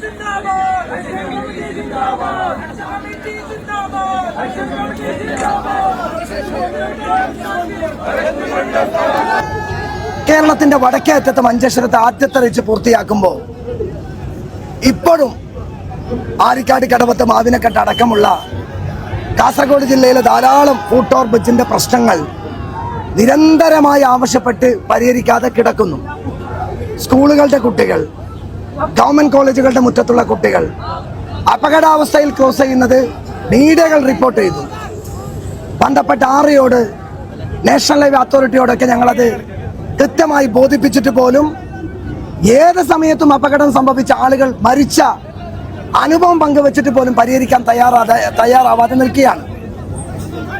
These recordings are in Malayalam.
ചിന്താബാദ് കേരളത്തിന്റെ വടക്കേ അറ്റത്ത് മഞ്ചേശ്വരത്ത് ആദ്യത്തെ റീച്ച് പൂർത്തിയാക്കുമ്പോൾ ഇപ്പോഴും ആരിക്കാട് കടവത്ത് മാവിനക്കെട്ട് അടക്കമുള്ള കാസർഗോഡ് ജില്ലയിലെ ധാരാളം ഫൂട്ടോർ ബ്രിഡ്ജിന്റെ പ്രശ്നങ്ങൾ നിരന്തരമായി ആവശ്യപ്പെട്ട് പരിഹരിക്കാതെ കിടക്കുന്നു. സ്കൂളുകളുടെ കുട്ടികൾ ഗവൺമെന്റ് കോളേജുകളുടെ മുറ്റത്തുള്ള കുട്ടികൾ അപകടാവസ്ഥയിൽ ക്രോസ് ചെയ്യുന്നത് മീഡിയകൾ റിപ്പോർട്ട് ചെയ്തു. ബന്ധപ്പെട്ട ആറിയോട് നാഷണൽ ഹൈവേ അതോറിറ്റിയോടൊക്കെ ഞങ്ങളത് കൃത്യമായി ബോധിപ്പിച്ചിട്ട് പോലും ഏത് സമയത്തും അപകടം സംഭവിച്ച ആളുകൾ മരിച്ച അനുഭവം പങ്കുവച്ചിട്ട് പോലും പരിഹരിക്കാൻ തയ്യാറാതെ തയ്യാറാവാതെ നിൽക്കുകയാണ്.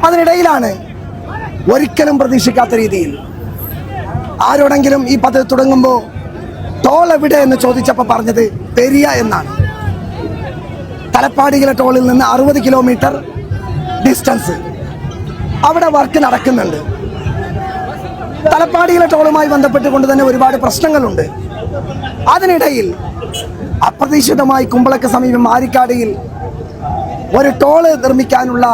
അതിനിടയിലാണ് ഒരിക്കലും പ്രതീക്ഷിക്കാത്ത രീതിയിൽ ആരോടെങ്കിലും ഈ പദ്ധതി തുടങ്ങുമ്പോൾ ടോൾ എവിടെ എന്ന് ചോദിച്ചപ്പോൾ പറഞ്ഞത് പെരിയ എന്നാണ്. തലപ്പാടിയിലെ ടോളിൽ നിന്ന് അറുപത് കിലോമീറ്റർ ഡിസ്റ്റൻസ് അവിടെ വർക്ക് നടക്കുന്നുണ്ട്. തലപ്പാടിയിലെ ടോളുമായി ബന്ധപ്പെട്ടുകൊണ്ട് തന്നെ ഒരുപാട് പ്രശ്നങ്ങളുണ്ട്. അതിനിടയിൽ അപ്രതീക്ഷിതമായി കുമ്പളക്ക് സമീപം ആരിക്കാടിയിൽ ഒരു ടോൾ നിർമ്മിക്കാനുള്ള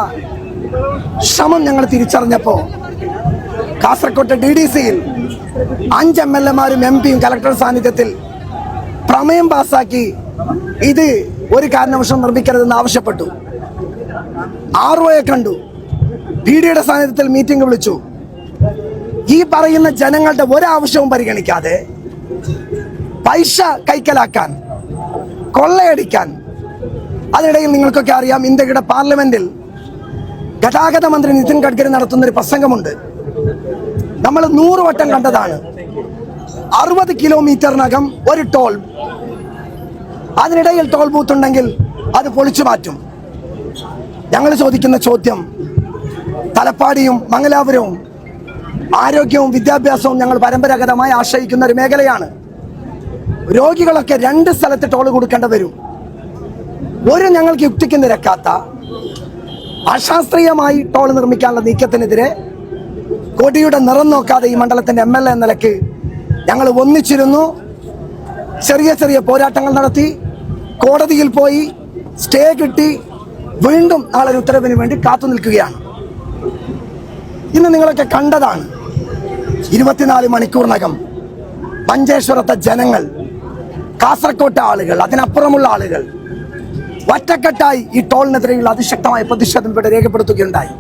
ശ്രമം ഞങ്ങൾ തിരിച്ചറിഞ്ഞപ്പോൾ കാസർകോട്ടെ ഡി ഡി സിയിൽ അഞ്ച് എം എൽ എമാരും എം പിയും കലക്ടർ സാന്നിധ്യത്തിൽ പ്രമേയം പാസാക്കി ഇത് ഒരു കാരണവശം നിർമ്മിക്കരുതെന്ന് ആവശ്യപ്പെട്ടു. ആർ ഒയെ കണ്ടു. പി ഡിയുടെ സാന്നിധ്യത്തിൽ മീറ്റിംഗ് വിളിച്ചു. ഈ പറയുന്ന ജനങ്ങളുടെ ഒരാവശ്യവും പരിഗണിക്കാതെ പൈസ കൈക്കലാക്കാൻ കൊള്ളയടിക്കാൻ അതിനിടയിൽ നിങ്ങൾക്കൊക്കെ അറിയാം ഇന്ത്യയുടെ പാർലമെന്റിൽ ഗതാഗത മന്ത്രി നിതിൻ ഗഡ്കരി നടത്തുന്ന ഒരു പ്രസംഗമുണ്ട്. നമ്മൾ നൂറ് വട്ടം കണ്ടതാണ്. അറുപത് കിലോമീറ്ററിനകം ഒരു ടോൾ. അതിനിടയിൽ ടോൾ ബൂത്ത് ഉണ്ടെങ്കിൽ അത് പൊളിച്ചു മാറ്റും. ഞങ്ങൾ ചോദിക്കുന്ന ചോദ്യം തലപ്പാടിയും മംഗലാപുരവും ആരോഗ്യവും വിദ്യാഭ്യാസവും ഞങ്ങൾ പരമ്പരാഗതമായി ആശ്രയിക്കുന്ന ഒരു മേഖലയാണ്. രോഗികളൊക്കെ രണ്ട് സ്ഥലത്ത് ടോൾ കൊടുക്കേണ്ടി വരും. ഒരു ഞങ്ങൾക്ക് യുക്തിക്ക് നിരക്കാത്ത അശാസ്ത്രീയമായി ടോൾ നിർമ്മിക്കാനുള്ള നീക്കത്തിനെതിരെ കൊടിയുടെ നിറം നോക്കാതെ ഈ മണ്ഡലത്തിന്റെ എം എൽ എ നിലയ്ക്ക് ഞങ്ങൾ ഒന്നിച്ചിരുന്നു. ചെറിയ ചെറിയ പോരാട്ടങ്ങൾ നടത്തി. കോടതിയിൽ പോയി സ്റ്റേ കിട്ടി. വീണ്ടും നാളെ ഒരു ഉത്തരവിന് വേണ്ടി കാത്തു നിൽക്കുകയാണ്. ഇന്ന് നിങ്ങളൊക്കെ കണ്ടതാണ് ഇരുപത്തിനാല് മണിക്കൂറിനകം മഞ്ചേശ്വരത്തെ ജനങ്ങൾ കാസർകോട്ടെ ആളുകൾ അതിനപ്പുറമുള്ള ആളുകൾ ഒറ്റക്കെട്ടായി ഈ ടോളിനെതിരെയുള്ള അതിശക്തമായ പ്രതിഷേധം ഇവിടെ രേഖപ്പെടുത്തുകയുണ്ടായി.